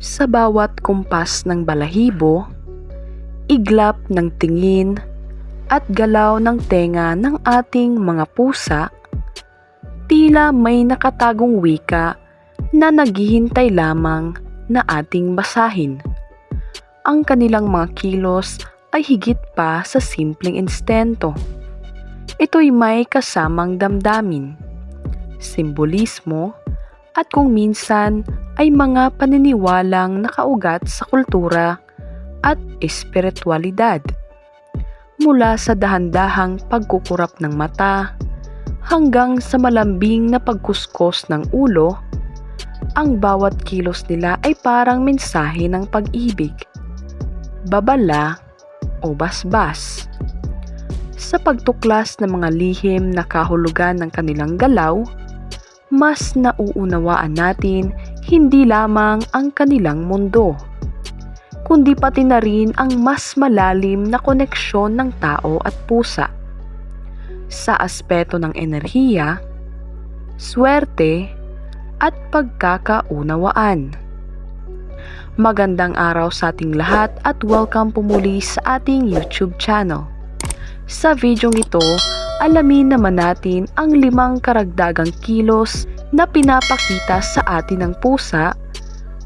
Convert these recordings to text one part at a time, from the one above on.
Sa bawat kumpas ng balahibo, iglap ng tingin at galaw ng tenga ng ating mga pusa, tila may nakatagong wika na naghihintay lamang na ating basahin. Ang kanilang mga kilos ay higit pa sa simpleng instento. Ito'y may kasamang damdamin, simbolismo, at kung minsan ay mga paniniwalang nakaugat sa kultura at espiritualidad. Mula sa dahan-dahang pagkukurap ng mata hanggang sa malambing na pagkuskos ng ulo, ang bawat kilos nila ay parang mensahe ng pag-ibig, babala o basbas. Sa pagtuklas ng mga lihim na kahulugan ng kanilang galaw, mas nauunawaan natin hindi lamang ang kanilang mundo, kundi pati na rin ang mas malalim na koneksyon ng tao at pusa. Sa aspeto ng enerhiya, swerte, at pagkakaunawaan. Magandang araw sa ating lahat at welcome pumuli sa ating YouTube channel. Sa videong ito, alamin naman natin ang limang karagdagang kilos na pinapakita sa atin ng pusa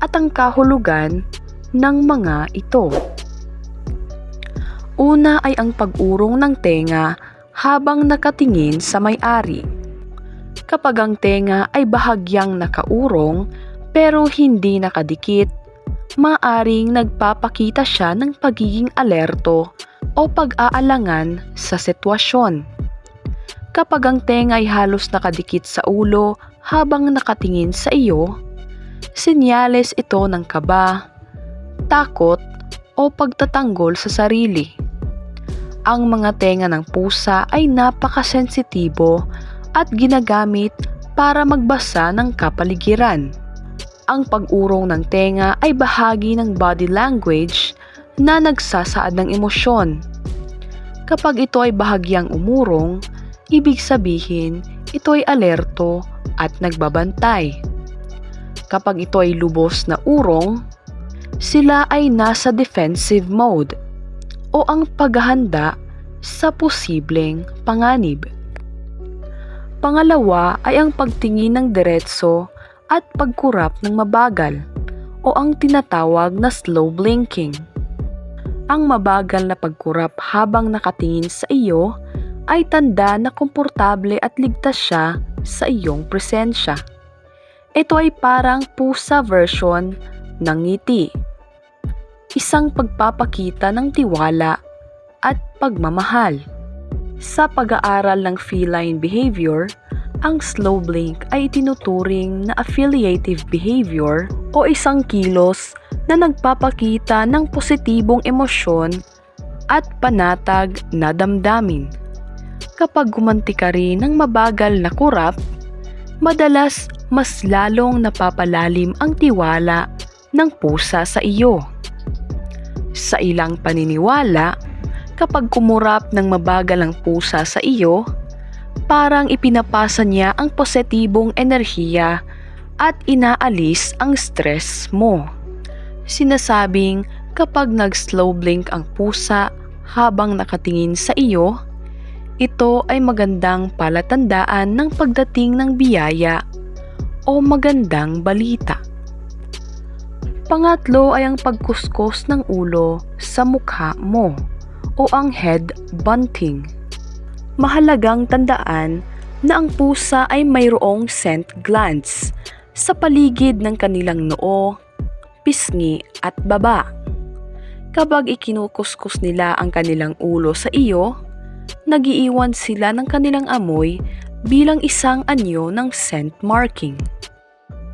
at ang kahulugan ng mga ito. Una ay ang pag-urong ng tenga habang nakatingin sa may-ari. Kapag ang tenga ay bahagyang nakaurong pero hindi nakadikit, maaring nagpapakita siya ng pagiging alerto o pag-aalangan sa sitwasyon. Kapag ang tenga ay halos nakadikit sa ulo habang nakatingin sa iyo, senyales ito ng kaba, takot o pagtatanggol sa sarili. Ang mga tenga ng pusa ay napakasensitibo at ginagamit para magbasa ng kapaligiran. Ang pag-urong ng tenga ay bahagi ng body language na nagsasaad ng emosyon. Kapag ito ay bahagyang umurong, ibig sabihin ito ay alerto at nagbabantay. Kapag ito ay lubos na urong, sila ay nasa defensive mode o ang paghahanda sa posibleng panganib. Pangalawa ay ang pagtingin ng diretso at pagkurap ng mabagal o ang tinatawag na slow blinking. Ang mabagal na pagkurap habang nakatingin sa iyo ay tanda na komportable at ligtas siya sa iyong presensya. Ito ay parang pusa version ng ngiti. Isang pagpapakita ng tiwala at pagmamahal. Sa pag-aaral ng feline behavior, ang slow blink ay tinuturing na affiliative behavior o isang kilos na nagpapakita ng positibong emosyon at panatag na damdamin. Kapag gumanti ka rin ng mabagal na kurap, madalas mas lalong napapalalim ang tiwala ng pusa sa iyo. Sa ilang paniniwala, kapag kumurap ng mabagal ang pusa sa iyo, parang ipinapasa niya ang positibong enerhiya at inaalis ang stress mo. Sinasabing kapag nag-slow blink ang pusa habang nakatingin sa iyo, ito ay magandang palatandaan ng pagdating ng biyaya o magandang balita. Pangatlo ay ang pagkuskos ng ulo sa mukha mo o ang head bunting. Mahalagang tandaan na ang pusa ay mayroong scent glands sa paligid ng kanilang noo, pisngi at baba. Kapag ikinukuskus nila ang kanilang ulo sa iyo, nagiiwan sila ng kanilang amoy bilang isang anyo ng scent marking.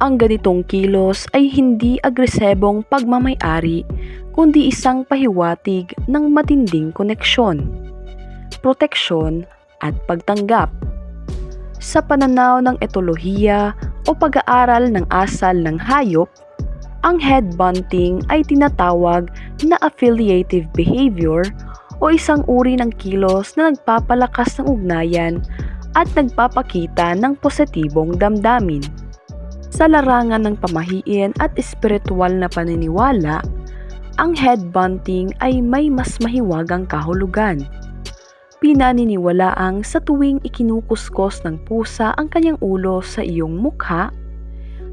Ang ganitong kilos ay hindi agresibong pagmamayari kundi isang pahiwatig ng matinding koneksyon, proteksyon at pagtanggap. Sa pananaw ng etolohiya o pag-aaral ng asal ng hayop, ang head bunting ay tinatawag na affiliative behavior o isang uri ng kilos na nagpapalakas ng ugnayan at nagpapakita ng positibong damdamin. Sa larangan ng pamahiin at espiritual na paniniwala, ang headbunting ay may mas mahiwagang kahulugan. Pinaniniwalaang sa tuwing ikinukuskos ng pusa ang kanyang ulo sa iyong mukha,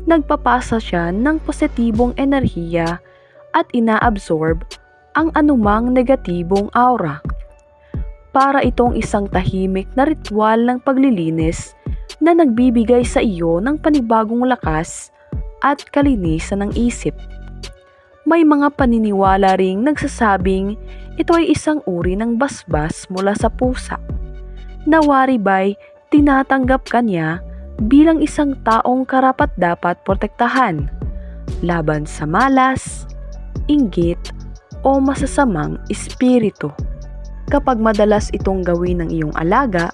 nagpapasa siya ng positibong enerhiya at inaabsorb ang anumang negatibong aura. Para itong isang tahimik na ritual ng paglilinis na nagbibigay sa iyo ng panibagong lakas at kalinisan ng isip. May mga paniniwala ring nagsasabing ito ay isang uri ng basbas mula sa pusa. Nawari ba'y tinatanggap kanya bilang isang taong karapat dapat protektahan laban sa malas, inggit o masasamang espiritu. Kapag madalas itong gawin ng iyong alaga,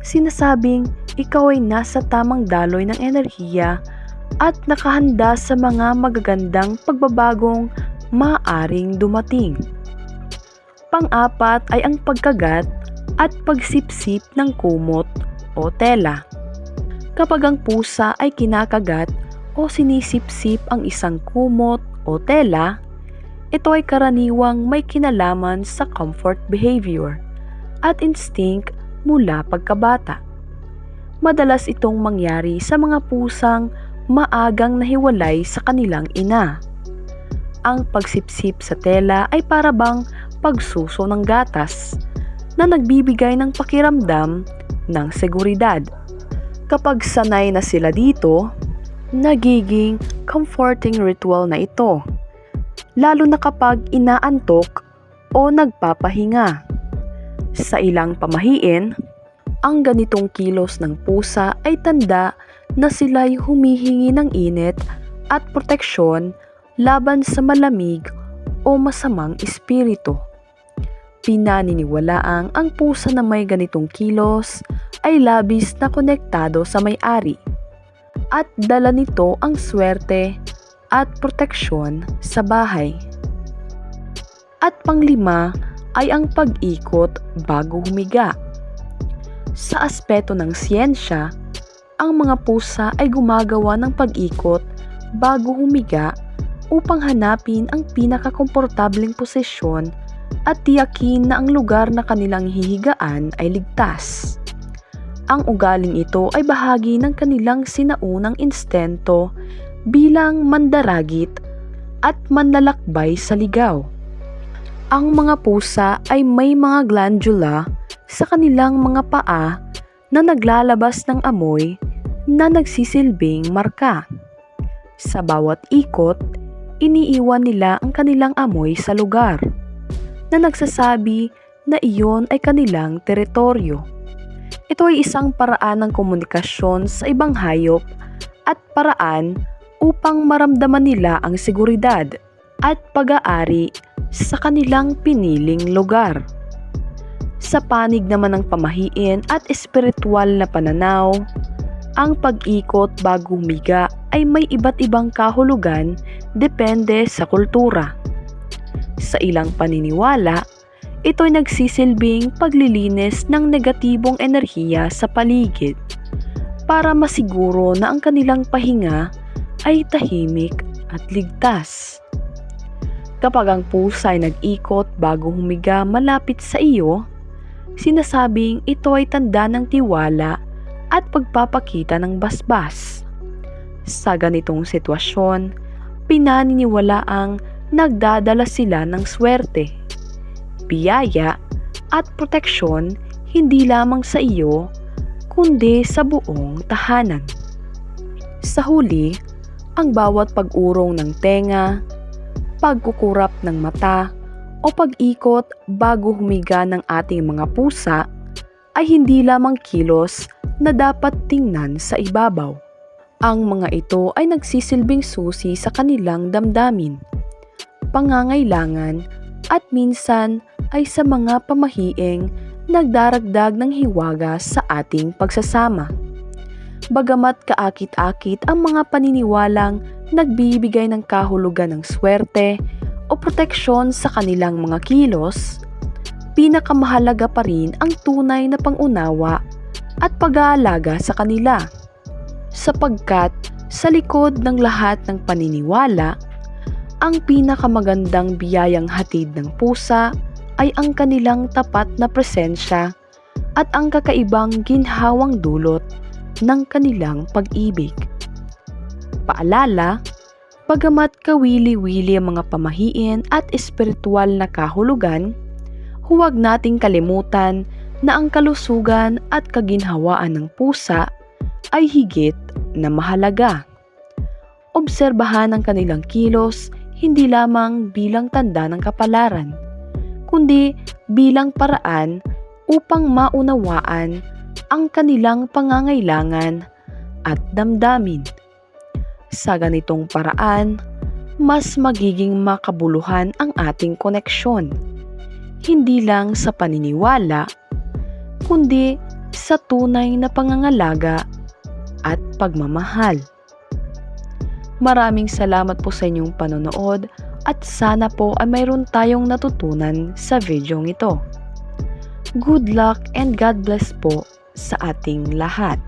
sinasabing ikaw ay nasa tamang daloy ng enerhiya at nakahanda sa mga magagandang pagbabagong maaring dumating. Pang-apat ay ang pagkagat at pagsipsip ng kumot o tela. Kapag ang pusa ay kinakagat o sinisipsip ang isang kumot o tela, ito ay karaniwang may kinalaman sa comfort behavior at instinct mula pagkabata. Madalas itong mangyari sa mga pusang maagang nahiwalay sa kanilang ina. Ang pagsipsip sa tela ay para bang pagsuso ng gatas na nagbibigay ng pakiramdam ng seguridad. Kapag sanay na sila dito, nagiging comforting ritual na ito, lalo na kapag inaantok o nagpapahinga. Sa ilang pamahiin, ang ganitong kilos ng pusa ay tanda na sila'y humihingi ng init at proteksyon laban sa malamig o masamang espiritu. Pinaniniwalaang ang pusa na may ganitong kilos ay labis na konektado sa may-ari at dala nito ang swerte at proteksyon sa bahay. At panglima ay ang pag-ikot bago humiga. Sa aspeto ng siyensya, ang mga pusa ay gumagawa ng pag-ikot bago humiga upang hanapin ang pinakakomportableng posisyon at tiyakin na ang lugar na kanilang hihigaan ay ligtas. Ang ugaling ito ay bahagi ng kanilang sinaunang instento bilang mandaragit at manlalakbay sa ligaw. Ang mga pusa ay may mga glandula sa kanilang mga paa na naglalabas ng amoy na nagsisilbing marka. Sa bawat ikot, iniiwan nila ang kanilang amoy sa lugar na nagsasabi na iyon ay kanilang teritoryo. Ito ay isang paraan ng komunikasyon sa ibang hayop at paraan upang maramdaman nila ang seguridad at pag-aari sa kanilang piniling lugar. Sa panig naman ng pamahiin at espiritual na pananaw, ang pag-ikot bago humiga ay may iba't ibang kahulugan depende sa kultura. Sa ilang paniniwala, ito ay nagsisilbing paglilinis ng negatibong enerhiya sa paligid para masiguro na ang kanilang pahinga ay tahimik at ligtas. Kapag ang pusa ay nag-ikot bago humiga malapit sa iyo, sinasabing ito ay tanda ng tiwala at pagpapakita ng basbas. Sa ganitong sitwasyon, pinaniniwala ang nagdadala sila ng swerte, biyaya at proteksyon hindi lamang sa iyo kundi sa buong tahanan. Sa huli, ang bawat pag-urong ng tenga, pagkukurap ng mata, o pag-ikot bago humiga ng ating mga pusa ay hindi lamang kilos na dapat tingnan sa ibabaw. Ang mga ito ay nagsisilbing susi sa kanilang damdamin, pangangailangan at minsan ay sa mga pamahiing nagdaragdag ng hiwaga sa ating pagsasama. Bagamat kaakit-akit ang mga paniniwalang nagbibigay ng kahulugan ng swerte o proteksyon sa kanilang mga kilos, pinakamahalaga pa rin ang tunay na pangunawa at pag-aalaga sa kanila. Sapagkat Sa likod ng lahat ng paniniwala, ang pinakamagandang biyayang hatid ng pusa ay ang kanilang tapat na presensya at ang kakaibang ginhawang dulot ng kanilang pag-ibig. Paalala, Pagamat kawili-wili ang mga pamahiin at espiritual na kahulugan, huwag nating kalimutan na ang kalusugan at kaginhawaan ng pusa ay higit na mahalaga. Obserbahan ang kanilang kilos hindi lamang bilang tanda ng kapalaran, kundi bilang paraan upang maunawaan ang kanilang pangangailangan at damdamin. Sa ganitong paraan, mas magiging makabuluhan ang ating koneksyon. Hindi lang sa paniniwala, kundi sa tunay na pangangalaga at pagmamahal. Maraming salamat po sa inyong panonood at sana po ay mayroon tayong natutunan sa videong ito. Good luck and God bless po sa ating lahat.